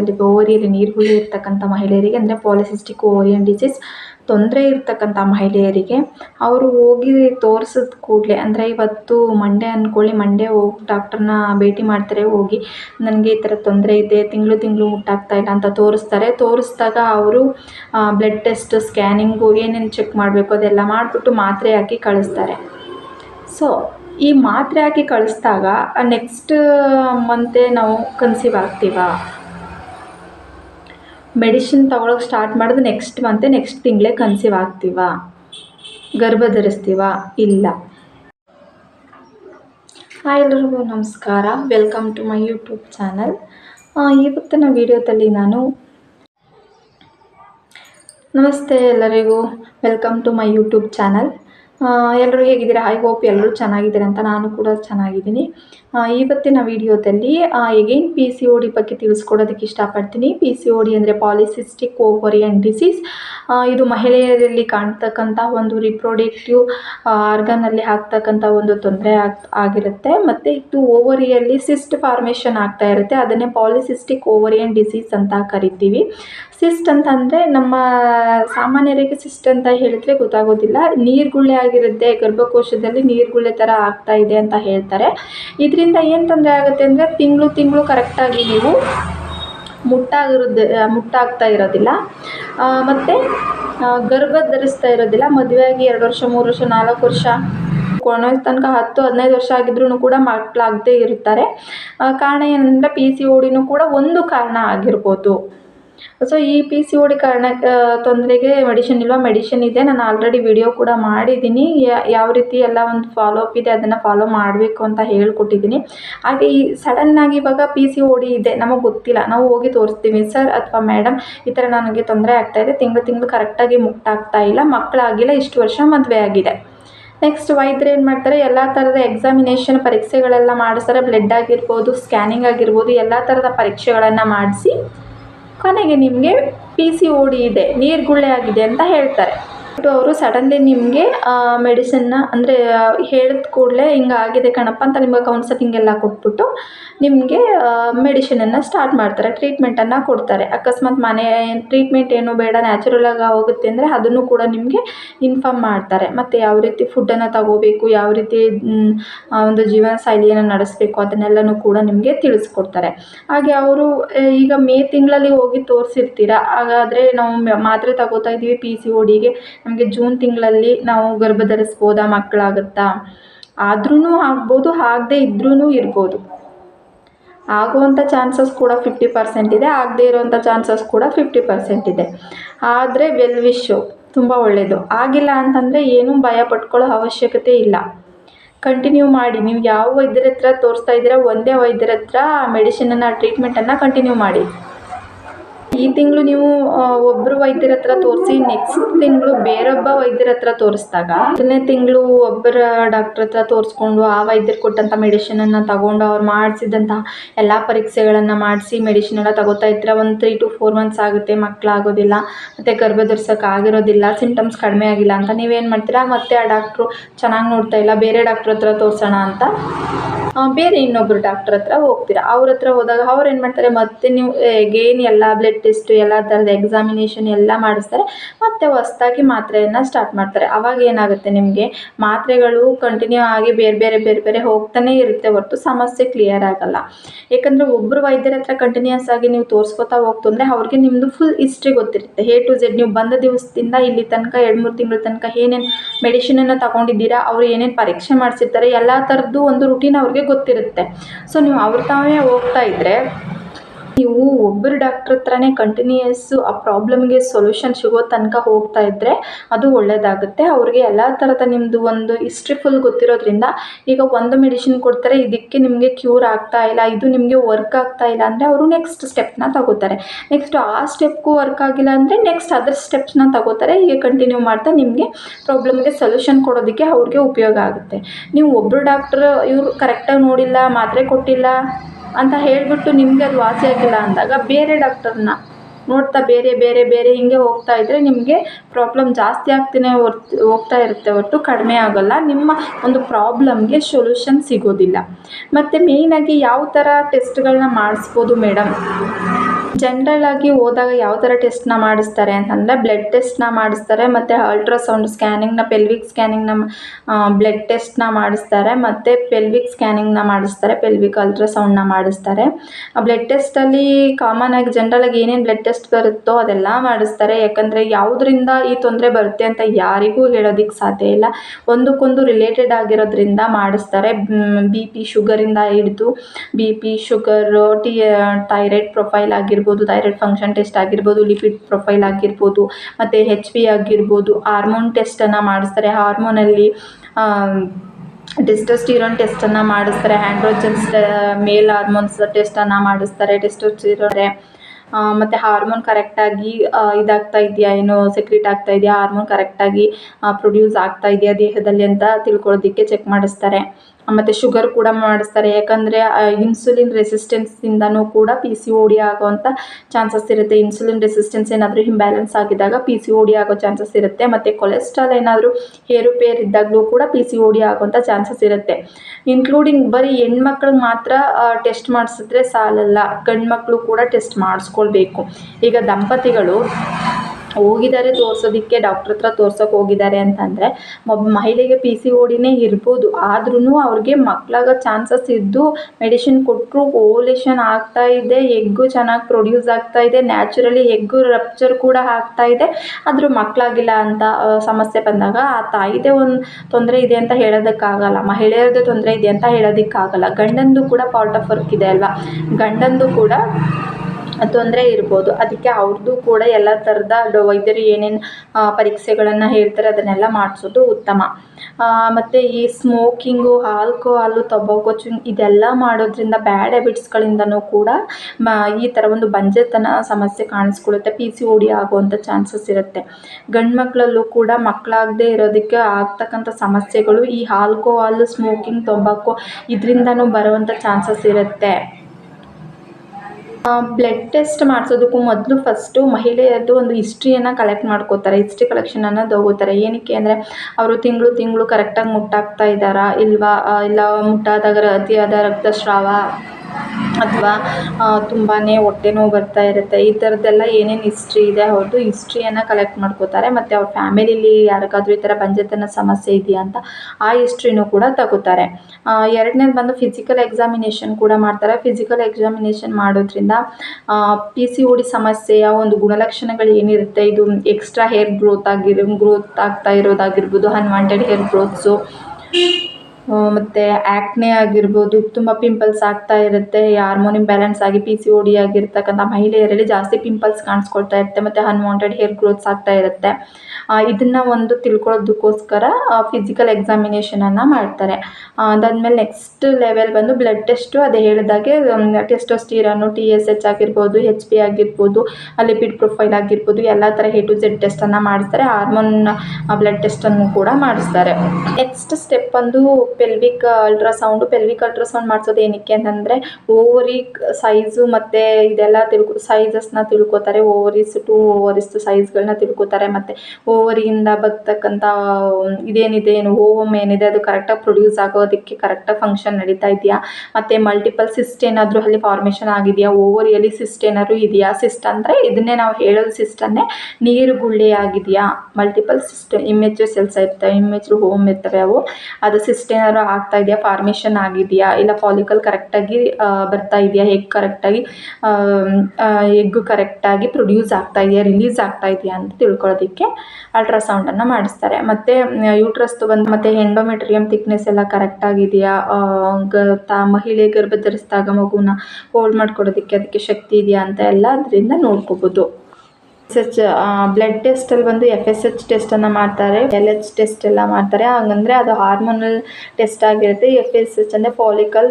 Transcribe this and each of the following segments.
ಅಲ್ಲಿ ನೀರು ಹುಳಿ ಇರ್ತಕ್ಕಂಥ ಮಹಿಳೆಯರಿಗೆ, ಅಂದರೆ ಪಾಲಿಸಿಸ್ಟಿಕ್ ಓರಿಯನ್ ಡಿಸೀಸ್ ತೊಂದರೆ ಇರ್ತಕ್ಕಂಥ ಮಹಿಳೆಯರಿಗೆ, ಅವರು ಹೋಗಿ ತೋರಿಸಿದ ಕೂಡಲೇ, ಅಂದರೆ ಇವತ್ತು ಮಂಡೇ ಅಂದ್ಕೊಳ್ಳಿ ಮಂಡೇ ಹೋಗಿ ಡಾಕ್ಟ್ರನ್ನ ಭೇಟಿ ಮಾಡ್ತಾರೆ, ಹೋಗಿ ನನಗೆ ಈ ಥರ ತೊಂದರೆ ಇದೆ, ತಿಂಗಳು ತಿಂಗಳು ಹುಟ್ಟಾಗ್ತಾ ಇಲ್ಲ ಅಂತ ತೋರಿಸ್ತಾರೆ. ತೋರಿಸಿದಾಗ ಅವರು ಬ್ಲಡ್ ಟೆಸ್ಟ್ ಸ್ಕ್ಯಾನಿಂಗು ಏನೇನು ಚೆಕ್ ಮಾಡಬೇಕು ಅದೆಲ್ಲ ಮಾಡಿಬಿಟ್ಟು ಮಾತ್ರೆ ಹಾಕಿ ಕಳಿಸ್ತಾರೆ. ಸೊ ಈ ಮಾತ್ರೆ ಹಾಕಿ ಕಳಿಸ್ದಾಗ ನೆಕ್ಸ್ಟ್ ಮಂತೆ ನಾವು ಕನ್ಸೀವ್ ಆಗ್ತೀವಾ? ಮೆಡಿಷಿನ್ ತಗೊಳಕ್ಕೆ ಸ್ಟಾರ್ಟ್ ಮಾಡಿದ್ರೆ ನೆಕ್ಸ್ಟ್ ಮಂತೆ ನೆಕ್ಸ್ಟ್ ತಿಂಗಳೇ ಕನ್ಸೀವ್ ಆಗ್ತೀವಾ? ಗರ್ಭ ಧರಿಸ್ತೀವಾ ಇಲ್ಲ. ಹಾಯ್ ಎಲ್ಲರಿಗೂ ನಮಸ್ಕಾರ. Welcome to my YouTube channel ಇವತ್ತಿನ ವಿಡಿಯೋದಲ್ಲಿ ನಾನು ನಮಸ್ತೆ ಎಲ್ಲರಿಗೂ. Welcome to my YouTube channel ಎಲ್ಲರೂ ಹೇಗಿದ್ದೀರಾ? ಐ ಹೋಪ್ ಎಲ್ಲರೂ ಚೆನ್ನಾಗಿದ್ದೀರಾ ಅಂತ ನಾನು ಕೂಡ ಚೆನ್ನಾಗಿದ್ದೀನಿ. ಇವತ್ತಿನ ವಿಡಿಯೋದಲ್ಲಿ again P C O D ಬಗ್ಗೆ ತಿಳಿಸ್ಕೊಡೋದಕ್ಕೆ ಇಷ್ಟಪಡ್ತೀನಿ. ಪಿ ಸಿ ಓ ಡಿ ಅಂದರೆ ಪಾಲಿಸಿಸ್ಟಿಕ್ ಓವರಿಯನ್ ಡಿಸೀಸ್ ಇದು ಮಹಿಳೆಯರಲ್ಲಿ ಕಾಣ್ತಕ್ಕಂಥ ಒಂದು ರಿಪ್ರೊಡಕ್ಟಿವ್ ಆರ್ಗನಲ್ಲಿ ಆಗ್ತಕ್ಕಂಥ ಒಂದು ತೊಂದರೆ ಆಗ್, ಆಗಿರುತ್ತೆ. ಮತ್ತು ಇದು ಓವರಿಯಲ್ಲಿ ಸಿಸ್ಟ್ ಫಾರ್ಮೇಷನ್ ಆಗ್ತಾ ಇರುತ್ತೆ. ಅದನ್ನೇ ಪಾಲಿಸಿಸ್ಟಿಕ್ ಓವರಿಯನ್ ಡಿಸೀಸ್ ಅಂತ ಕರಿತೀವಿ. ಸಿಸ್ಟ್ ಅಂತ ಅಂದರೆ ನಮ್ಮ ಸಾಮಾನ್ಯರಿಗೆ ಸಿಸ್ಟ್ ಅಂತ ಹೇಳಿದ್ರೆ ಗೊತ್ತಾಗೋದಿಲ್ಲ. ನೀರುಗುಳ್ಳೆ ಆಗಿರುತ್ತೆ, ಗರ್ಭಕೋಶದಲ್ಲಿ ನೀರುಗುಳ್ಳೆ ಥರ ಆಗ್ತಾ ಇದೆ ಅಂತ ಹೇಳ್ತಾರೆ. ಇದರಿಂದ ಏನು ತೊಂದರೆ ಆಗುತ್ತೆ ಅಂದರೆ ತಿಂಗಳು ತಿಂಗಳು ಕರೆಕ್ಟಾಗಿ ನೀವು ಮುಟ್ಟಾಗಿರೋದು ಮುಟ್ಟಾಗ್ತಾ ಇರೋದಿಲ್ಲ. ಮತ್ತು ಗರ್ಭ ಧರಿಸ್ತಾ ಇರೋದಿಲ್ಲ. ಮದುವೆಯಾಗಿ ಎರಡು ವರ್ಷ, ಮೂರು ವರ್ಷ, ನಾಲ್ಕು ವರ್ಷ. ಕೊನೆ ತನಕ ಹತ್ತು, ಹದಿನೈದು ವರ್ಷ ಆಗಿದ್ರೂ ಕೂಡ ಮಕ್ಕಳಾಗದೇ ಇರ್ತಾರೆ ಕಾರಣ ಏನಂದರೆ ಪಿ ಸಿ ಓ ಡಿನೂ ಕೂಡ ಒಂದು ಕಾರಣ ಆಗಿರ್ಬೋದು. ಸೊ ಈ ಪಿ ಸಿ ಓ ಡಿ ಕಾರಣ ತೊಂದರೆಗೆ ಮೆಡಿಷನ್ ಇಲ್ವಾ? ಮೆಡಿಷನ್ ಇದೆ. ನಾನು ಆಲ್ರೆಡಿ ವಿಡಿಯೋ ಕೂಡ ಮಾಡಿದ್ದೀನಿ. ಯಾವ ರೀತಿ ಎಲ್ಲ ಒಂದು ಫಾಲೋ ಅಪ್ ಇದೆ, ಅದನ್ನು ಫಾಲೋ ಮಾಡಬೇಕು ಅಂತ ಹೇಳ್ಕೊಟ್ಟಿದ್ದೀನಿ. ಹಾಗೆ ಈ ಸಡನ್ನಾಗಿ ಇವಾಗ ಪಿ ಸಿ ಓ ಡಿ ಇದೆ. ನಮಗೆ ಗೊತ್ತಿಲ್ಲ. ನಾವು ಹೋಗಿ ತೋರಿಸ್ತೀವಿ. ಸರ್ ಅಥವಾ ಮೇಡಮ್ ಈ ಥರ ನನಗೆ ತೊಂದರೆ ಆಗ್ತಾಯಿದೆ ತಿಂಗಳು ತಿಂಗಳು ಕರೆಕ್ಟಾಗಿ ಮುಕ್ತಾಗ್ತಾ ಇಲ್ಲ. ಮಕ್ಕಳಾಗಿಲ್ಲ ಇಷ್ಟು ವರ್ಷ ಮದುವೆ ಆಗಿದೆ. ನೆಕ್ಸ್ಟ್ ವೈದ್ಯರು ಏನು ಮಾಡ್ತಾರೆ? ಎಲ್ಲ ಥರದ ಎಕ್ಸಾಮಿನೇಷನ್ ಪರೀಕ್ಷೆಗಳೆಲ್ಲ ಮಾಡಿಸ್ತಾರೆ. ಬ್ಲಡ್ ಆಗಿರ್ಬೋದು ಸ್ಕ್ಯಾನಿಂಗ್ ಆಗಿರ್ಬೋದು, ಎಲ್ಲ ಥರದ ಪರೀಕ್ಷೆಗಳನ್ನು ಮಾಡಿಸಿ ಕೊನೆಗೆ ನಿಮಗೆ ಪಿ ಸಿ ಓ ಡಿ ಇದೆ ನೀರುಗುಳ್ಳೆ ಆಗಿದೆ ಅಂತ ಹೇಳ್ತಾರೆ. ಬಟ್ ಅವರು ಸಡನ್ಲಿ ನಿಮಗೆ ಮೆಡಿಸನ್ನ ಅಂದರೆ ಹೇಳಿದ ಕೂಡಲೇ ಹಿಂಗೆ ಆಗಿದೆ ಕಣಪ್ಪ ಅಂತ ನಿಮಗೆ ಕೌನ್ಸಲಿಂಗ್ ಎಲ್ಲ ಕೊಟ್ಬಿಟ್ಟು ನಿಮಗೆ ಮೆಡಿಷನನ್ನು ಸ್ಟಾರ್ಟ್ ಮಾಡ್ತಾರೆ ಟ್ರೀಟ್ಮೆಂಟನ್ನು ಕೊಡ್ತಾರೆ. ಅಕಸ್ಮಾತ್ ಮನೆ ಟ್ರೀಟ್ಮೆಂಟ್ ಏನು ಬೇಡ ನ್ಯಾಚುರಲಾಗಿ ಹೋಗುತ್ತೆ ಅಂದರೆ ಅದನ್ನು ಕೂಡ ನಿಮಗೆ ಇನ್ಫಾರ್ಮ್ ಮಾಡ್ತಾರೆ. ಮತ್ತು ಯಾವ ರೀತಿ ಫುಡ್ಡನ್ನು ತಗೋಬೇಕು, ಯಾವ ರೀತಿ ಒಂದು ಜೀವನ ಶೈಲಿಯನ್ನು ನಡೆಸಬೇಕು ಅದನ್ನೆಲ್ಲನೂ ಕೂಡ ನಿಮಗೆ ತಿಳಿಸ್ಕೊಡ್ತಾರೆ. ಹಾಗೆ ಅವರು ಈಗ ಮೇ ತಿಂಗಳಲ್ಲಿ ಹೋಗಿ ತೋರಿಸಿರ್ತೀರ? ಹಾಗಾದರೆ ನಾವು ಮಾತ್ರೆ ತಗೋತಾ ಇದ್ದೀವಿ ಪಿ ಸಿ ಓ ಡಿಗೆ ನಮಗೆ ಜೂನ್ ತಿಂಗಳಲ್ಲಿ ನಾವು ಗರ್ಭ ಧರಿಸ್ಬೋದಾ ಮಕ್ಕಳಾಗುತ್ತಾ? ಆದ್ರೂ ಆಗ್ಬೋದು, ಆಗದೇ ಇದ್ರೂ ಇರ್ಬೋದು. ಆಗುವಂಥ ಚಾನ್ಸಸ್ ಕೂಡ ಫಿಫ್ಟಿ ಪರ್ಸೆಂಟ್ ಇದೆ, ಆಗದೇ ಇರೋವಂಥ ಚಾನ್ಸಸ್ ಕೂಡ ಫಿಫ್ಟಿ ಪರ್ಸೆಂಟ್ ಇದೆ. ಆದರೆ ವೆಲ್ ವಿಶ್ಶು ತುಂಬ ಒಳ್ಳೆಯದು ಆಗಿಲ್ಲ ಅಂತಂದರೆ ಏನೂ ಭಯ ಪಟ್ಕೊಳ್ಳೋ ಅವಶ್ಯಕತೆ ಇಲ್ಲ. ಕಂಟಿನ್ಯೂ ಮಾಡಿ, ನೀವು ಯಾವ ವೈದ್ಯರ ಹತ್ರ ತೋರಿಸ್ತಾ ಇದ್ದೀರಾ, ಒಂದೇ ವೈದ್ಯರ ಹತ್ರ ಮೆಡಿಸಿನನ್ನು ಟ್ರೀಟ್ಮೆಂಟನ್ನು ಕಂಟಿನ್ಯೂ ಮಾಡಿ. ಈ ತಿಂಗಳು ನೀವು ಒಬ್ಬರು ವೈದ್ಯರ ಹತ್ರ ತೋರಿಸಿ ನೆಕ್ಸ್ಟ್ ತಿಂಗಳು ಬೇರೊಬ್ಬ ವೈದ್ಯರ ಹತ್ರ ತೋರಿಸಿದಾಗ ಮೊದಲನೇ ತಿಂಗಳು ಒಬ್ಬರ ಡಾಕ್ಟ್ರ್ ಹತ್ರ ತೋರಿಸ್ಕೊಂಡು ಆ ವೈದ್ಯರು ಕೊಟ್ಟಂಥ ಮೆಡಿಷನನ್ನು ತಗೊಂಡು ಅವ್ರು ಮಾಡಿಸಿದಂಥ ಎಲ್ಲ ಪರೀಕ್ಷೆಗಳನ್ನು ಮಾಡಿಸಿ ಮೆಡಿಷನ್ ಎಲ್ಲ ತಗೋತಾ ಇದ್ರೆ ಒಂದು ತ್ರೀ ಟು ಫೋರ್ ಮಂತ್ಸ್ ಆಗುತ್ತೆ ಮಕ್ಕಳಾಗೋದಿಲ್ಲ ಮತ್ತೆ ಗರ್ಭ ಧರ್ಸೋಕೆ ಆಗಿರೋದಿಲ್ಲ ಸಿಂಟಮ್ಸ್ ಕಡಿಮೆ ಆಗಿಲ್ಲ ಅಂತ ನೀವೇನು ಮಾಡ್ತೀರಾ? ಮತ್ತೆ ಆ ಡಾಕ್ಟ್ರು ಚೆನ್ನಾಗಿ ನೋಡ್ತಾ ಇಲ್ಲ, ಬೇರೆ ಡಾಕ್ಟ್ರ್ ಹತ್ರ ತೋರಿಸೋಣ ಅಂತ ಬೇರೆ ಇನ್ನೊಬ್ರು ಡಾಕ್ಟ್ರ್ ಹತ್ರ ಹೋಗ್ತೀರಾ? ಅವ್ರ ಹತ್ರ ಹೋದಾಗ ಅವ್ರು ಏನು ಮಾಡ್ತಾರೆ, ಮತ್ತೆ ನೀವು ಎಗೇನ್ ಎಲ್ಲ ಬ್ಲಡ್ ಟೆಸ್ಟ್ ಎಲ್ಲ ಥರದ ಎಕ್ಸಾಮಿನೇಷನ್ ಎಲ್ಲ ಮಾಡಿಸ್ತಾರೆ. ಮತ್ತು ಹೊಸ್ದಾಗಿ ಮಾತ್ರೆಯನ್ನು ಸ್ಟಾರ್ಟ್ ಮಾಡ್ತಾರೆ. ಅವಾಗ ಏನಾಗುತ್ತೆ ನಿಮಗೆ? ಮಾತ್ರೆಗಳು ಕಂಟಿನ್ಯೂ ಆಗಿ ಬೇರೆ ಬೇರೆ ಬೇರೆ ಬೇರೆ ಹೋಗ್ತಾನೆ ಇರುತ್ತೆ ಹೊರತು ಸಮಸ್ಯೆ ಕ್ಲಿಯರ್ ಆಗೋಲ್ಲ. ಯಾಕಂದರೆ ಒಬ್ಬರು ವೈದ್ಯರ ಹತ್ರ ಕಂಟಿನ್ಯೂಸ್ ಆಗಿ ನೀವು ತೋರಿಸ್ಕೊತಾ ಹೋಗ್ತು ಅಂದರೆ ಅವ್ರಿಗೆ ನಿಮ್ಮದು ಫುಲ್ ಹಿಸ್ಟ್ರಿ ಗೊತ್ತಿರುತ್ತೆ. ಎ ಟು ಝೆಡ್ ನೀವು ಬಂದ ದಿವಸದಿಂದ ಇಲ್ಲಿ ತನಕ ಎರಡು ಮೂರು ತಿಂಗಳ ತನಕ ಏನೇನು ಮೆಡಿಷನನ್ನು ತಗೊಂಡಿದ್ದೀರಾ, ಅವರು ಏನೇನು ಪರೀಕ್ಷೆ ಮಾಡಿಸಿರ್ತಾರೆ, ಎಲ್ಲ ಥರದ್ದು ಒಂದು ರುಟೀನ್ ಅವ್ರಿಗೆ ಗೊತ್ತಿರುತ್ತೆ. ಸೊ ನೀವು ಅವ್ರ ತಾವೇ ಹೋಗ್ತಾ ಇದ್ದರೆ ನೀವು ಒಬ್ಬರು ಡಾಕ್ಟ್ರ್ ಹತ್ರನೇ ಕಂಟಿನ್ಯೂಯಸ್ಸು ಆ ಪ್ರಾಬ್ಲಮ್ಗೆ ಸೊಲ್ಯೂಷನ್ ಸಿಗೋ ತನಕ ಹೋಗ್ತಾ ಇದ್ದರೆ ಅದು ಒಳ್ಳೆಯದಾಗುತ್ತೆ ಅವ್ರಿಗೆ ಎಲ್ಲ ಥರದ ನಿಮ್ಮದು ಒಂದು ಹಿಸ್ಟ್ರಿ ಫುಲ್ ಗೊತ್ತಿರೋದ್ರಿಂದ ಈಗ ಒಂದು ಮೆಡಿಸಿನ್ ಕೊಡ್ತಾರೆ, ಇದಕ್ಕೆ ನಿಮಗೆ ಕ್ಯೂರ್ ಆಗ್ತಾ ಇಲ್ಲ, ಇದು ನಿಮಗೆ ವರ್ಕ್ ಆಗ್ತಾ ಇಲ್ಲ ಅಂದರೆ ಅವರು ನೆಕ್ಸ್ಟ್ ಸ್ಟೆಪ್ನ ತಗೋತಾರೆ. ನೆಕ್ಸ್ಟ್ ಆ ಸ್ಟೆಪ್ಗೂ ವರ್ಕ್ ಆಗಿಲ್ಲ ಅಂದರೆ ನೆಕ್ಸ್ಟ್ ಅದರ್ ಸ್ಟೆಪ್ಸ್ನ ತಗೋತಾರೆ. ಹೀಗೆ ಕಂಟಿನ್ಯೂ ಮಾಡ್ತಾ ನಿಮಗೆ ಪ್ರಾಬ್ಲಮ್ಗೆ ಸೊಲ್ಯೂಷನ್ ಕೊಡೋದಕ್ಕೆ ಅವ್ರಿಗೆ ಉಪಯೋಗ ಆಗುತ್ತೆ. ನೀವು ಒಬ್ಬರು ಡಾಕ್ಟ್ರ್ ಇವರು ಕರೆಕ್ಟಾಗಿ ನೋಡಿಲ್ಲ, ಮಾತ್ರೆ ಕೊಟ್ಟಿಲ್ಲ ಅಂತ ಹೇಳಿಬಿಟ್ಟು ನಿಮಗೆ ಅದು ವಾಸಿ ಆಗಿಲ್ಲ ಅಂದಾಗ ಬೇರೆ ಡಾಕ್ಟರ್ನ ನೋಡ್ತಾ ಬೇರೆ ಬೇರೆ ಬೇರೆ ಹೀಗೆ ಹೋಗ್ತಾ ಇದ್ದರೆ ನಿಮಗೆ ಪ್ರಾಬ್ಲಮ್ ಜಾಸ್ತಿ ಆಗ್ತಾನೆ ಹೊರ್ತು ಹೋಗ್ತಾ ಇರುತ್ತೆ ಹೊರತು ಕಡಿಮೆ ಆಗೋಲ್ಲ. ನಿಮ್ಮ ಒಂದು ಪ್ರಾಬ್ಲಮ್ಗೆ ಸೊಲ್ಯೂಷನ್ ಸಿಗೋದಿಲ್ಲ. ಮತ್ತು ಮೇಯ್ನಾಗಿ ಯಾವ ಥರ ಟೆಸ್ಟ್ಗಳನ್ನ ಮಾಡಿಸ್ಬೋದು ಮೇಡಮ್ ಜನರಲ್ ಆಗಿ ಹೋದಾಗ ಯಾವ ಥರ ಟೆಸ್ಟ್ನ ಮಾಡಿಸ್ತಾರೆ ಅಂತಂದರೆ ಬ್ಲಡ್ ಟೆಸ್ಟ್ನ ಮಾಡಿಸ್ತಾರೆ, ಮತ್ತು ಅಲ್ಟ್ರಾಸೌಂಡ್ ಸ್ಕ್ಯಾನಿಂಗ್ನ ಪೆಲ್ವಿಕ್ ಸ್ಕ್ಯಾನಿಂಗ್ನ ಬ್ಲಡ್ ಟೆಸ್ಟ್ನ ಮಾಡಿಸ್ತಾರೆ, ಮತ್ತು ಪೆಲ್ವಿಕ್ ಸ್ಕ್ಯಾನಿಂಗ್ನ ಮಾಡಿಸ್ತಾರೆ ಪೆಲ್ವಿಕ್ ಅಲ್ಟ್ರಾಸೌಂಡ್ನ ಮಾಡಿಸ್ತಾರೆ. ಆ ಬ್ಲಡ್ ಟೆಸ್ಟಲ್ಲಿ ಕಾಮನ್ ಆಗಿ ಜನರಲ್ ಆಗಿ ಏನೇನು ಬ್ಲಡ್ ಟೆಸ್ಟ್ ಬರುತ್ತೋ ಅದೆಲ್ಲ ಮಾಡಿಸ್ತಾರೆ. ಯಾಕಂದರೆ ಯಾವುದರಿಂದ ಈ ತೊಂದರೆ ಬರುತ್ತೆ ಅಂತ ಯಾರಿಗೂ ಹೇಳೋದಕ್ಕೆ ಸಾಧ್ಯ ಇಲ್ಲ. ಒಂದಕ್ಕೊಂದು ರಿಲೇಟೆಡ್ ಆಗಿರೋದ್ರಿಂದ ಮಾಡಿಸ್ತಾರೆ. ಬಿ ಪಿ ಶುಗರಿಂದ ಹಿಡಿದು B P sugar T thyroid profile ಆಗಿರ್ಬೋದು ಥೈರಾಯ್ಡ್ ಫಂಕ್ಷನ್ ಟೆಸ್ಟ್ ಆಗಿರ್ಬೋದು ಲಿಪಿಡ್ ಪ್ರೊಫೈಲ್ ಆಗಿರ್ಬೋದು, ಮತ್ತು ಹೆಚ್ ಪಿ ಆಗಿರ್ಬೋದು ಹಾರ್ಮೋನ್ ಟೆಸ್ಟನ್ನು ಮಾಡಿಸ್ತಾರೆ. ಹಾರ್ಮೋನಲ್ಲಿ ಟೆಸ್ಟೋಸ್ಟಿರೋನ್ ಟೆಸ್ಟನ್ನು ಮಾಡಿಸ್ತಾರೆ. ಆ್ಯಂಡ್ರೋಜನ್ಸ್ ಮೇಲ್ ಹಾರ್ಮೋನ್ಸ್ ಟೆಸ್ಟನ್ನು ಮಾಡಿಸ್ತಾರೆ. ಟೆಸ್ಟೋಸ್ಟಿರೋನ್ ಮತ್ತು ಹಾರ್ಮೋನ್ ಕರೆಕ್ಟಾಗಿ ಇದಾಗ್ತಾ ಇದೆಯಾ? ಏನು ಸೆಕ್ರೆಟ್ ಆಗ್ತಾ ಇದೆಯಾ? ಹಾರ್ಮೋನ್ ಕರೆಕ್ಟಾಗಿ ಪ್ರೊಡ್ಯೂಸ್ ಆಗ್ತಾ ಇದೆಯಾ ದೇಹದಲ್ಲಿ ಅಂತ ತಿಳ್ಕೊಳ್ಳೋದಕ್ಕೆ ಚೆಕ್ ಮಾಡಿಸ್ತಾರೆ. ಮತ್ತು ಶುಗರ್ ಕೂಡ ಮಾಡಿಸ್ತಾರೆ. ಯಾಕಂದರೆ ಇನ್ಸುಲಿನ್ ರೆಸಿಸ್ಟೆನ್ಸಿಂದಲೂ ಕೂಡ P C O D chances ಇರುತ್ತೆ. ಇನ್ಸುಲಿನ್ ರೆಸಿಸ್ಟೆನ್ಸ್ ಏನಾದರೂ ಇಂಬ್ಯಾಲೆನ್ಸ್ ಆಗಿದ್ದಾಗ ಪಿ ಸಿ ಓ ಡಿ ಆಗೋ ಚಾನ್ಸಸ್ ಇರುತ್ತೆ. ಮತ್ತು ಕೊಲೆಸ್ಟ್ರಾಲ್ ಏನಾದರೂ ಏರುಪೇರು ಇದ್ದಾಗ್ಲೂ ಕೂಡ P C O D chances ಇರುತ್ತೆ. ಇನ್ಕ್ಲೂಡಿಂಗ್ ಬರೀ ಹೆಣ್ಮಕ್ಳಿಗೆ ಮಾತ್ರ ಟೆಸ್ಟ್ ಮಾಡಿಸಿದ್ರೆ ಸಾಲಲ್ಲ. ಗಂಡು ಮಕ್ಕಳು ಕೂಡ ಟೆಸ್ಟ್ ಮಾಡಿಸ್ಕೊಳ್ಬೇಕು. ಈಗ ದಂಪತಿಗಳು ಹೋಗಿದ್ದಾರೆ ತೋರ್ಸೋದಕ್ಕೆ ಡಾಕ್ಟ್ರ್ ಹತ್ರ ತೋರ್ಸೋಕೆ ಹೋಗಿದ್ದಾರೆ ಅಂತಂದರೆ ಒಬ್ಬ ಮಹಿಳೆಗೆ ಪಿ ಸಿ ಓ ಡಿನೇ ಇರ್ಬೋದು. ಆದ್ರೂ ಅವ್ರಿಗೆ ಮಕ್ಕಳಾಗೋ ಚಾನ್ಸಸ್ ಇದ್ದು ಮೆಡಿಸಿನ್ ಕೊಟ್ಟರು ಓಲೇಷನ್ ಆಗ್ತಾ ಇದೆ ಎಗ್ಗು ಚೆನ್ನಾಗಿ ಪ್ರೊಡ್ಯೂಸ್ ಆಗ್ತಾ ಇದೆ ನ್ಯಾಚುರಲಿ ಎಗ್ಗು ರಪ್ಚರ್ ಕೂಡ ಆಗ್ತಾ ಇದೆ. ಆದರೂ ಮಕ್ಕಳಾಗಿಲ್ಲ ಅಂತ ಸಮಸ್ಯೆ ಬಂದಾಗ ಆ ತಾಯಿದೆ ಒಂದು ತೊಂದರೆ ಇದೆ ಅಂತ ಹೇಳೋದಕ್ಕಾಗಲ್ಲ. ಮಹಿಳೆಯರದ್ದು ತೊಂದರೆ ಇದೆ ಅಂತ ಹೇಳೋದಕ್ಕಾಗಲ್ಲ. ಗಂಡಂದು ಕೂಡ ಪಾರ್ಟ್ ಆಫ್ ವರ್ಕ್ ಇದೆ ಅಲ್ವಾ? ಗಂಡಂದು ಕೂಡ ತೊಂದರೆ ಇರ್ಬೋದು. ಅದಕ್ಕೆ ಅವ್ರದ್ದು ಕೂಡ ಎಲ್ಲ ಥರದ ವೈದ್ಯರು ಏನೇನು ಪರೀಕ್ಷೆಗಳನ್ನು ಹೇಳ್ತಾರೆ ಅದನ್ನೆಲ್ಲ ಮಾಡಿಸೋದು ಉತ್ತಮ. ಮತ್ತು ಈ ಸ್ಮೋಕಿಂಗು, ಆಲ್ಕೋಹಾಲು, ಟೊಬಾಕೊ ಇದೆಲ್ಲ ಮಾಡೋದ್ರಿಂದ ಬ್ಯಾಡ್ ಹ್ಯಾಬಿಟ್ಸ್ಗಳಿಂದನೂ ಕೂಡ ಮ, ಈ ಥರ ಒಂದು ಬಂಜೆತನ ಸಮಸ್ಯೆ ಕಾಣಿಸ್ಕೊಳ್ಳುತ್ತೆ. ಪಿ ಸಿ ಓ ಡಿ ಆಗುವಂಥ ಚಾನ್ಸಸ್ ಇರುತ್ತೆ. ಗಂಡು ಮಕ್ಕಳಲ್ಲೂ ಕೂಡ ಮಕ್ಕಳಾಗದೇ ಇರೋದಕ್ಕೆ ಆಗ್ತಕ್ಕಂಥ ಸಮಸ್ಯೆಗಳು ಈ ಆಲ್ಕೋಹಾಲ್, ಸ್ಮೋಕಿಂಗ್, ಟೊಬಾಕೊ ಇದರಿಂದನೂ ಬರುವಂಥ ಚಾನ್ಸಸ್ ಇರುತ್ತೆ. ಬ್ಲಡ್ ಟೆಸ್ಟ್ ಮಾಡಿಸೋದಕ್ಕೂ ಮೊದಲು ಫಸ್ಟು ಮಹಿಳೆಯರದ್ದು ಒಂದು ಹಿಸ್ಟ್ರಿಯನ್ನು ಕಲೆಕ್ಟ್ ಮಾಡ್ಕೋತಾರೆ. ಹಿಸ್ಟ್ರಿ ಕಲೆಕ್ಷನ್ ಅನ್ನೋದು ತಗೋತಾರೆ ಏನಕ್ಕೆ ಅಂದರೆ ಅವರು ತಿಂಗಳು ತಿಂಗಳು ಕರೆಕ್ಟಾಗಿ ಮುಟ್ಟಾಗ್ತಾ ಇದ್ದಾರಾ? ಇಲ್ವಾ? ಇಲ್ಲ ಮುಟ್ಟಾದಾಗ ಅತಿಯಾದ ರಕ್ತಸ್ರಾವ? ಅಥವಾ ತುಂಬಾ ಹೊಟ್ಟೆ ನೋವು ಬರ್ತಾ ಇರುತ್ತೆ. ಈ ಥರದ್ದೆಲ್ಲ ಏನೇನು ಹಿಸ್ಟ್ರಿ ಇದೆ ಅವ್ರದ್ದು ಹಿಸ್ಟ್ರಿಯನ್ನು ಕಲೆಕ್ಟ್ ಮಾಡ್ಕೋತಾರೆ. ಮತ್ತು ಅವ್ರ ಫ್ಯಾಮಿಲಿಲಿ ಯಾರಿಗಾದ್ರೂ ಈ ಥರ ಬಂಜೆತನ ಸಮಸ್ಯೆ ಇದೆಯಾ ಅಂತ ಆ ಹಿಸ್ಟ್ರಿನೂ ಕೂಡ ತಗೋತಾರೆ. ಎರಡನೇದು ಬಂದು ಫಿಸಿಕಲ್ ಎಕ್ಸಾಮಿನೇಷನ್ ಕೂಡ ಮಾಡ್ತಾರೆ. ಫಿಸಿಕಲ್ ಎಕ್ಸಾಮಿನೇಷನ್ ಮಾಡೋದ್ರಿಂದ ಪಿ ಸಿ ಓ ಡಿ ಸಮಸ್ಯೆಯ ಒಂದು ಗುಣಲಕ್ಷಣಗಳು ಏನಿರುತ್ತೆ? ಇದು ಎಕ್ಸ್ಟ್ರಾ ಹೇರ್ ಗ್ರೋತ್ ಆಗಿರೋ ಗ್ರೋತ್ ಆಗ್ತಾ ಇರೋದಾಗಿರ್ಬೋದು ಅನ್ವಾಂಟೆಡ್ ಹೇರ್ ಗ್ರೋತ್ಸು ಮತ್ತು ಆ್ಯಕ್ನೆ ಆಗಿರ್ಬೋದು, ತುಂಬ ಪಿಂಪಲ್ಸ್ ಆಗ್ತಾ ಇರುತ್ತೆ, ಈ ಹಾರ್ಮೋನ್ ಇಂಬ್ಯಾಲೆನ್ಸ್ ಆಗಿ ಪಿ ಸಿ ಓ ಡಿ ಆಗಿರ್ತಕ್ಕಂಥ ಮಹಿಳೆಯರಲ್ಲಿ ಜಾಸ್ತಿ ಪಿಂಪಲ್ಸ್ ಕಾಣಿಸ್ಕೊಳ್ತಾ ಇರುತ್ತೆ, ಮತ್ತು ಅನ್ವಾಂಟೆಡ್ ಹೇರ್ ಗ್ರೋತ್ಸ್ ಆಗ್ತಾ ಇರುತ್ತೆ. ಇದನ್ನು ಒಂದು ತಿಳ್ಕೊಳ್ಳೋದಕ್ಕೋಸ್ಕರ ಫಿಸಿಕಲ್ ಎಕ್ಸಾಮಿನೇಷನನ್ನು ಮಾಡ್ತಾರೆ. ಅದಾದ್ಮೇಲೆ ನೆಕ್ಸ್ಟ್ ಲೆವೆಲ್ ಬಂದು ಬ್ಲಡ್ ಟೆಸ್ಟು ಅದೇ ಹೇಳಿದಾಗೆ ಟೆಸ್ಟೋಸ್ಟಿರಾನು ಟಿ ಎಸ್ ಎಚ್ ಆಗಿರ್ಬೋದು ಹೆಚ್ ಪಿ ಆಗಿರ್ಬೋದು ಲಿಪಿಡ್ ಪ್ರೊಫೈಲ್ ಆಗಿರ್ಬೋದು, ಎಲ್ಲ ಥರ ಎ ಟು ಜೆಡ್ ಟೆಸ್ಟನ್ನು ಮಾಡಿಸ್ತಾರೆ. ಹಾರ್ಮೋನ್ ಬ್ಲಡ್ ಟೆಸ್ಟನ್ನು ಕೂಡ ಮಾಡಿಸ್ತಾರೆ. ನೆಕ್ಸ್ಟ್ ಸ್ಟೆಪ್ ಬಂದು ಪೆಲ್ವಿಕ್ ಅಲ್ಟ್ರಾಸೌಂಡು ಪೆಲ್ವಿಕ್ ಅಲ್ಟ್ರಾಸೌಂಡ್ ಮಾಡಿಸೋದು ಏನಕ್ಕೆ ಅಂತಂದರೆ ಓವರಿ ಸೈಜು ಮತ್ತು ಇದೆಲ್ಲ ತಿಳ್ಕೊ ಸೈಜಸ್ನ ತಿಳ್ಕೊತಾರೆ. Ovaries to ಓವರೀಸ್ದು ಸೈಜ್ಗಳನ್ನ ತಿಳ್ಕೊತಾರೆ. ಮತ್ತು ಓವರಿಯಿಂದ ಬರ್ತಕ್ಕಂಥ ಇದೇನಿದೆ, ಏನು ಓವಮ್ ಏನಿದೆ, ಅದು ಕರೆಕ್ಟಾಗಿ ಪ್ರೊಡ್ಯೂಸ್ ಆಗೋದಕ್ಕೆ ಕರೆಕ್ಟಾಗಿ ಫಂಕ್ಷನ್ ನಡೀತಾ ಇದೆಯಾ? ಮತ್ತು ಮಲ್ಟಿಪಲ್ ಸಿಸ್ಟ್ ಏನಾದರೂ ಅಲ್ಲಿ ಫಾರ್ಮೇಷನ್ ಆಗಿದೆಯಾ? ಓವರಿಯಲ್ಲಿ ಸಿಸ್ಟ್ ಏನಾದ್ರು ಇದೆಯಾ? ಸಿಸ್ಟ್ ಅಂದರೆ ಇದನ್ನೇ ನಾವು ಹೇಳೋದು ಸಿಸ್ಟನ್ನೇ ನೀರು ಗುಳ್ಳೆ ಆಗಿದೆಯಾ? ಮಲ್ಟಿಪಲ್ ಸಿಸ್ಟ್ ಇಮೇಜ್ ಸೆಲ್ಸ್ ಇರ್ತವೆ ಇಮೇಜ್ ಹೋಮ್ ಇರ್ತವೆ ಅವು. ಅದು ಸಿಸ್ಟ್ ಏನಾದ್ರು ಆಗ್ತಾ ಇದೆಯಾ? ಫಾರ್ಮೇಷನ್ ಆಗಿದೆಯಾ? ಇಲ್ಲ ಫಾಲಿಕಲ್ ಕರೆಕ್ಟಾಗಿ ಬರ್ತಾ ಇದೆಯಾ? ಎಗ್ ಕರೆಕ್ಟಾಗಿ ಎಗ್ ಕರೆಕ್ಟಾಗಿ ಪ್ರೊಡ್ಯೂಸ್ ಆಗ್ತಾ ಇದೆಯಾ? ರಿಲೀಸ್ ಆಗ್ತಾ ಇದೆಯಾ ಅಂತ ತಿಳ್ಕೊಳ್ಳೋದಕ್ಕೆ ಅಲ್ಟ್ರಾಸೌಂಡನ್ನು ಮಾಡಿಸ್ತಾರೆ. ಮತ್ತು ಯೂಟ್ರಸ್ದು ಬಂದು, ಮತ್ತು ಎಂಡೋಮೆಟ್ರಿಯಮ್ ಥಿಕ್ನೆಸ್ ಎಲ್ಲ ಕರೆಕ್ಟಾಗಿದೆಯಾ ಗ, ತಾ, ಮಹಿಳೆ ಗರ್ಭ ಧರಿಸಿದಾಗ ಮಗುನ ಹೋಲ್ಡ್ ಮಾಡ್ಕೊಡೋದಕ್ಕೆ ಅದಕ್ಕೆ ಶಕ್ತಿ ಇದೆಯಾ ಅಂತ ಎಲ್ಲ ಅದರಿಂದ ನೋಡ್ಕೋಬೋದು. ಎಚ್ ಬ್ಲಡ್ ಟೆಸ್ಟಲ್ಲಿ ಬಂದು ಎಫ್ ಎಸ್ ಎಚ್ ಟೆಸ್ಟನ್ನು ಮಾಡ್ತಾರೆ. ಎಲ್ ಎಚ್ ಟೆಸ್ಟ್ ಎಲ್ಲ ಮಾಡ್ತಾರೆ. ಹಂಗಂದ್ರೆ ಅದು ಹಾರ್ಮೋನಲ್ ಟೆಸ್ಟ್ ಆಗಿರುತ್ತೆ. ಎಫ್ ಎಸ್ ಎಚ್ ಅಂದರೆ ಫಾಲಿಕಲ್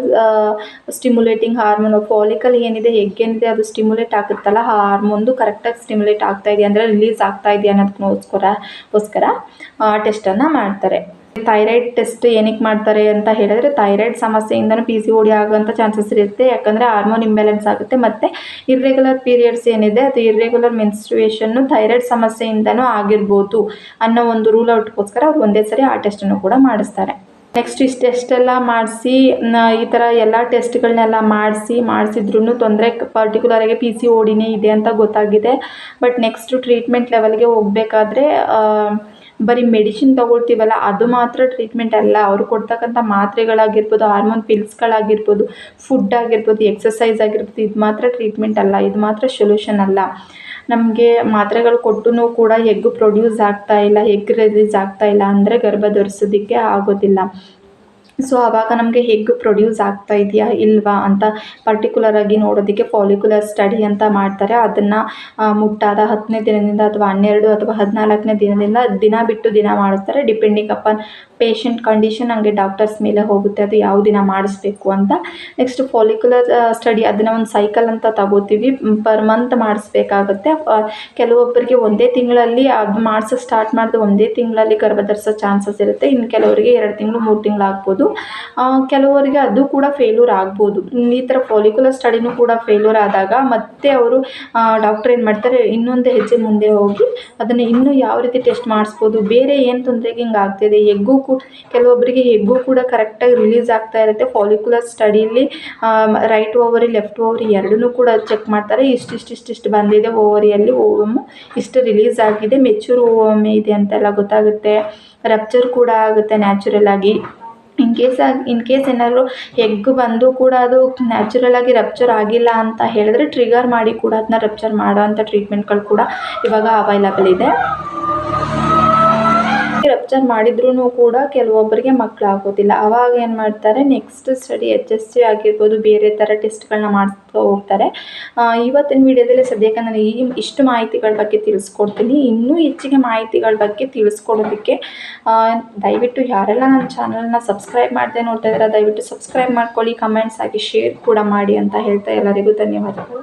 ಸ್ಟಿಮ್ಯುಲೇಟಿಂಗ್ ಹಾರ್ಮೋನ್ ಫಾಲಿಕಲ್ ಏನಿದೆ ಹೆಗ್ಗೇನಿದೆ ಅದು ಸ್ಟಿಮ್ಯುಲೇಟ್ ಆಗುತ್ತಲ್ಲ, ಆ ಹಾರ್ಮೋನ್ದು ಕರೆಕ್ಟಾಗಿ ಸ್ಟಿಮ್ಯುಲೇಟ್ ಆಗ್ತಾ ಇದೆಯಾ ಅಂದರೆ ರಿಲೀಸ್ ಆಗ್ತಾ ಇದೆಯಾ ಅನ್ನೋದಕ್ಕೋಸ್ಕರ ಟೆಸ್ಟ್ ಟೆಸ್ಟನ್ನು ಮಾಡ್ತಾರೆ. ಥೈರಾಯ್ಡ್ ಟೆಸ್ಟ್ ಏನಕ್ಕೆ ಮಾಡ್ತಾರೆ ಅಂತ ಹೇಳಿದ್ರೆ ಥೈರಾಯ್ಡ್ ಸಮಸ್ಯೆಯಿಂದನೂ ಪಿ ಸಿ ಓಡಿ ಆಗುವಂಥ ಚಾನ್ಸಸ್ ಇರುತ್ತೆ. ಯಾಕಂದರೆ ಹಾರ್ಮೋನ್ ಇಂಬ್ಯಾಲೆನ್ಸ್ ಆಗುತ್ತೆ. ಮತ್ತು ಇರ್ರೆಗ್ಯುಲರ್ ಪೀರಿಯಡ್ಸ್ ಏನಿದೆ, ಅದು ಇರ್ರೆಗ್ಯುಲರ್ ಮೆನ್ಸ್ಟ್ರುಯೇಷನ್ನು ಥೈರಾಯ್ಡ್ ಸಮಸ್ಯೆಯಿಂದನೂ ಆಗಿರ್ಬೋದು ಅನ್ನೋ ಒಂದು ರೂಲ್ ಔಟ್ಗೋಸ್ಕರ ಅವ್ರು ಒಂದೇ ಸರಿ ಆ ಟೆಸ್ಟನ್ನು ಕೂಡ ಮಾಡಿಸ್ತಾರೆ. ನೆಕ್ಸ್ಟ್ ಇಷ್ಟು ಟೆಸ್ಟೆಲ್ಲ ಮಾಡಿಸಿ ಈ ಥರ ಎಲ್ಲ ಟೆಸ್ಟ್ಗಳನ್ನೆಲ್ಲ ಮಾಡಿಸಿ ಮಾಡಿಸಿದ್ರೂ ತೊಂದರೆ ಪರ್ಟಿಕ್ಯುಲರಾಗಿ ಪಿ ಸಿ ಓಡಿನೇ ಇದೆ ಅಂತ ಗೊತ್ತಾಗಿದೆ. ಬಟ್ ನೆಕ್ಸ್ಟು ಟ್ರೀಟ್ಮೆಂಟ್ ಲೆವೆಲ್ಗೆ ಹೋಗಬೇಕಾದ್ರೆ ಬರೀ ಮೆಡಿಸಿನ್ ತಗೊಳ್ತೀವಲ್ಲ, ಅದು ಮಾತ್ರ ಟ್ರೀಟ್ಮೆಂಟ್ ಅಲ್ಲ. ಅವರು ಕೊಡ್ತಕ್ಕಂಥ ಮಾತ್ರೆಗಳಾಗಿರ್ಬೋದು ಹಾರ್ಮೋನ್ ಪಿಲ್ಸ್ಗಳಾಗಿರ್ಬೋದು ಫುಡ್ ಆಗಿರ್ಬೋದು ಎಕ್ಸಸೈಸ್ ಆಗಿರ್ಬೋದು, ಇದು ಮಾತ್ರ ಟ್ರೀಟ್ಮೆಂಟ್ ಅಲ್ಲ. ಇದು ಮಾತ್ರ ಸೊಲ್ಯೂಷನ್ ಅಲ್ಲ. ನಮಗೆ ಮಾತ್ರೆಗಳು ಕೊಟ್ಟು ಕೂಡ ಎಗ್ ಪ್ರೊಡ್ಯೂಸ್ ಆಗ್ತಾ ಇಲ್ಲ ಎಗ್ ರಿಲೀಸ್ ಆಗ್ತಾ ಇಲ್ಲ, ಅಂದರೆ ಗರ್ಭ ಧರಿಸೋದಕ್ಕೆ ಆಗೋದಿಲ್ಲ. ಸೊ ಆವಾಗ ನಮಗೆ ಎಗ್ ಪ್ರೊಡ್ಯೂಸ್ ಆಗ್ತಾ ಇದೆಯಾ ಇಲ್ವಾ ಅಂತ ಪರ್ಟಿಕ್ಯುಲರ್ ಆಗಿ ನೋಡೋದಕ್ಕೆ ಫಾಲಿಕ್ಯುಲರ್ ಸ್ಟಡಿ ಅಂತ ಮಾಡ್ತಾರೆ. ಅದನ್ನು ಮುಟ್ಟಾದ ಹತ್ತನೇ ದಿನದಿಂದ ಅಥವಾ ಹನ್ನೆರಡು ಅಥವಾ ಹದಿನಾಲ್ಕನೇ ದಿನದಿಂದ ದಿನ ಬಿಟ್ಟು ದಿನ ಮಾಡಿಸ್ತಾರೆ. ಡಿಪೆಂಡಿಂಗ್ ಅಪಾನ್ ಪೇಷಂಟ್ ಕಂಡೀಷನ್ ಹಂಗೆ ಡಾಕ್ಟರ್ಸ್ ಮೇಲೆ ಹೋಗುತ್ತೆ. ಅದು ಯಾವ ದಿನ ಮಾಡಿಸ್ಬೇಕು ಅಂತ. ನೆಕ್ಸ್ಟ್ ಫಾಲಿಕ್ಯುಲರ್ ಸ್ಟಡಿ ಅದನ್ನು ಒಂದು ಸೈಕಲ್ ಅಂತ ತಗೋತೀವಿ. ಪರ್ ಮಂತ್ ಮಾಡಿಸ್ಬೇಕಾಗುತ್ತೆ. ಕೆಲವೊಬ್ಬರಿಗೆ ಒಂದೇ ತಿಂಗಳಲ್ಲಿ ಅದು ಮಾಡಿಸೋ ಸ್ಟಾರ್ಟ್ ಮಾಡಿದ ಒಂದೇ ತಿಂಗಳಲ್ಲಿ ಗರ್ಭ ಧರಿಸೋ ಚಾನ್ಸಸ್ ಇರುತ್ತೆ. ಇನ್ನು ಕೆಲವರಿಗೆ ಎರಡು ತಿಂಗಳು, ಮೂರು ತಿಂಗಳು ಆಗ್ಬೋದು. ಕೆಲವರಿಗೆ ಅದು ಕೂಡ ಫೇಲ್ಯೂರ್ ಆಗ್ಬೋದು. ಈ ಥರ ಫಾಲಿಕ್ಯುಲರ್ ಸ್ಟಡಿನೂ ಕೂಡ ಫೇಲ್ಯೂರ್ ಆದಾಗ ಮತ್ತೆ ಅವರು ಡಾಕ್ಟ್ರ್ ಏನು ಮಾಡ್ತಾರೆ, ಇನ್ನೊಂದು ಹೆಜ್ಜೆ ಮುಂದೆ ಹೋಗಿ ಅದನ್ನು ಇನ್ನೂ ಯಾವ ರೀತಿ ಟೆಸ್ಟ್ ಮಾಡಿಸ್ಬೋದು, ಬೇರೆ ಏನು ತೊಂದರೆಗೆ ಹಿಂಗೆ ಆಗ್ತಿದೆ, ಎಗ್ಗು ಕೂಡ ಕೆಲವೊಬ್ಬರಿಗೆ ಎಗ್ಗು ಕೂಡ ಕರೆಕ್ಟಾಗಿ ರಿಲೀಸ್ ಆಗ್ತಾ ಇರುತ್ತೆ. ಫಾಲಿಕ್ಯುಲರ್ ಸ್ಟಡೀಲಿ ರೈಟ್ ಓವರಿ ಲೆಫ್ಟ್ ಓವರಿ ಎರಡನ್ನೂ ಕೂಡ ಚೆಕ್ ಮಾಡ್ತಾರೆ. ಇಷ್ಟಿಷ್ಟು ಇಷ್ಟಿಷ್ಟು ಬಂದಿದೆ ಓವರಿಯಲ್ಲಿ ಓವಮ್ಮು ಇಷ್ಟು ರಿಲೀಸ್ ಆಗಿದೆ. ಮೆಚೂರ್ ಓವಮ್ ಇದೆ ಅಂತೆಲ್ಲ ಗೊತ್ತಾಗುತ್ತೆ. ರಪ್ಚರ್ ಕೂಡ ಆಗುತ್ತೆ ನ್ಯಾಚುರಲ್ ಆಗಿ. ಇನ್ ಕೇಸ್ ಆಗಿ ಇನ್ ಕೇಸ್ ಏನಾದರೂ ಎಗ್ ಬಂದು ಕೂಡ ಅದು ನ್ಯಾಚುರಲ್ ಆಗಿ ರಪ್ಚರ್ ಆಗಿಲ್ಲ ಅಂತ ಹೇಳಿದ್ರೆ ಟ್ರಿಗರ್ ಮಾಡಿ ಕೂಡ ಅದನ್ನ ರಪ್ಚರ್ ಮಾಡೋ ಅಂಥ ಟ್ರೀಟ್ಮೆಂಟ್ಗಳು ಕೂಡ ಇವಾಗ ಅವೈಲಬಲ್ ಇದೆ. ರಪ್ಚರ್ ಮಾಡಿದ್ರೂ ಕೂಡ ಕೆಲವೊಬ್ಬರಿಗೆ ಮಕ್ಕಳಾಗೋದಿಲ್ಲ. ಅವಾಗ ಏನು ಮಾಡ್ತಾರೆ next study H S C ಆಗಿರ್ಬೋದು, ಬೇರೆ ಥರ ಟೆಸ್ಟ್ಗಳನ್ನ ಮಾಡಿಸ್ಕೋ ಹೋಗ್ತಾರೆ. ಇವತ್ತಿನ ವಿಡಿಯೋದಲ್ಲಿ ಸದ್ಯಕ್ಕೆ ನಾನು ಈ ಇಷ್ಟು ಮಾಹಿತಿಗಳ ಬಗ್ಗೆ ತಿಳಿಸ್ಕೊಡ್ತೀನಿ. ಇನ್ನೂ ಹೆಚ್ಚಿಗೆ ಮಾಹಿತಿಗಳ ಬಗ್ಗೆ ತಿಳಿಸ್ಕೊಡೋದಕ್ಕೆ ದಯವಿಟ್ಟು ಯಾರೆಲ್ಲ ನನ್ನ ಚಾನಲ್ನ ಸಬ್ಸ್ಕ್ರೈಬ್ ಮಾಡಿದೆ ನೋಡ್ತಾ ಇದ್ದಾರೆ, ದಯವಿಟ್ಟು ಸಬ್ಸ್ಕ್ರೈಬ್ ಮಾಡ್ಕೊಳ್ಳಿ. ಕಮೆಂಟ್ಸ್ ಆಗಿ ಶೇರ್ ಕೂಡ ಮಾಡಿ ಅಂತ ಹೇಳ್ತಾ ಎಲ್ಲರಿಗೂ ಧನ್ಯವಾದಗಳು.